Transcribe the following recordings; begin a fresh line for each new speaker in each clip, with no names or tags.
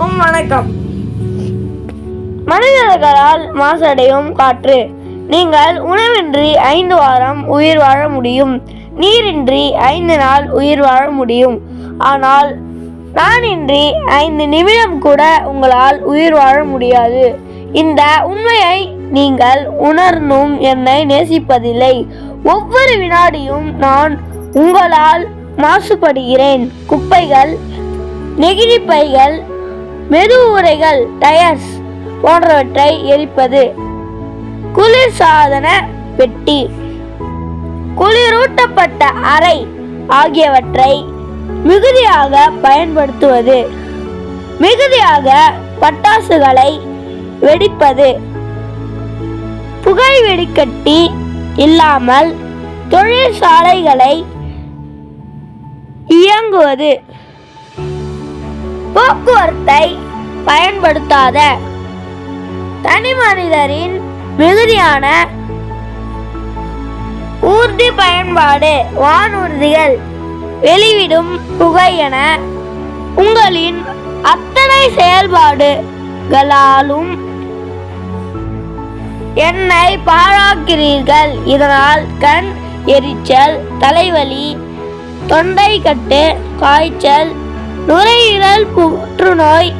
அனைவருக்கும் வணக்கம். மனிதர்களால் மாசடையும் காற்று. நீங்கள் உணவின்றி ஐந்து வாரம் உயிர் வாழ முடியும். நீரின்றி ஐந்து நாள் உயிர் வாழ முடியும். ஆனால் நானின்றி ஐந்து நிமிடம் கூட உங்களால் உயிர் வாழ முடியாது. இந்த உண்மையை நீங்கள் உணர்ந்தும் என்னை நேசிப்பதில்லை. ஒவ்வொரு வினாடியும் நான் உங்களால் மாசுபடுகிறேன். குப்பைகள் நெகிழி மெது உரைகள் டயர்ஸ் போன்றவற்றை எரிப்பது. குளிர் சாதன பெட்டி. குளிரூட்டப்பட்ட அறை ஆகியவற்றை மிகுதியாக பயன்படுத்துவது. மிகுதியாக பட்டாசுகளை வெடிப்பது. புகை வெடிக்கட்டி இல்லாமல் தொழிற்சாலைகளை இயங்குவது. போக்குவரத்தை பயன்படுத்தாத தனி மனிதரின் மிகுதியான ஊர்தி பயன்பாடு வானூர்திகள் வெளிவிடும் புகை என உங்களின் அத்தனை செயல்பாடுகளாலும் என்னை பாழாக்கிறீர்கள் இதனால் கண் எரிச்சல் தலைவலி தொண்டைக்கட்டு காய்ச்சல் நுரையீரல் புற்றுநோய்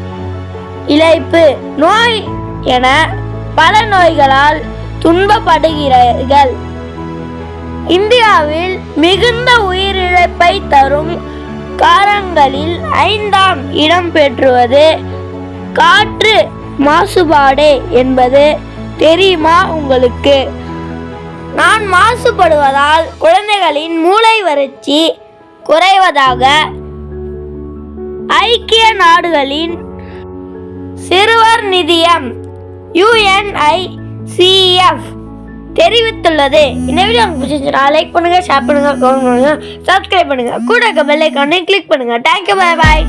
இழைப்பு நோய் என பல நோய்களால் துன்பப்படுகிறீர்கள். இந்தியாவில் மிகுந்த உயிரிழப்பை தரும் காரங்களில் ஐந்தாம் இடம் பெற்றுவது காற்று மாசுபாடு என்பது தெரியுமா உங்களுக்கு? நான் மாசுபடுவதால் குழந்தைகளின் மூளை வறட்சி குறைவதாக ஐக்கிய நாடுகளின் சிறுவர் நிதியம் யுஎன்ஐசிஎஃப் தெரிவித்துள்ளது. இந்த வீடியோ உங்களுக்கு பிடிச்சிருந்துச்சுன்னா லைக் பண்ணுங்க ஷேர் பண்ணுங்க கமெண்ட் பண்ணுங்க சப்ஸ்கிரைப் பண்ணுங்க. கூட பெல் ஐக்கானை கிளிக் பண்ணுங்க. தேங்க்யூ பாய் பாய்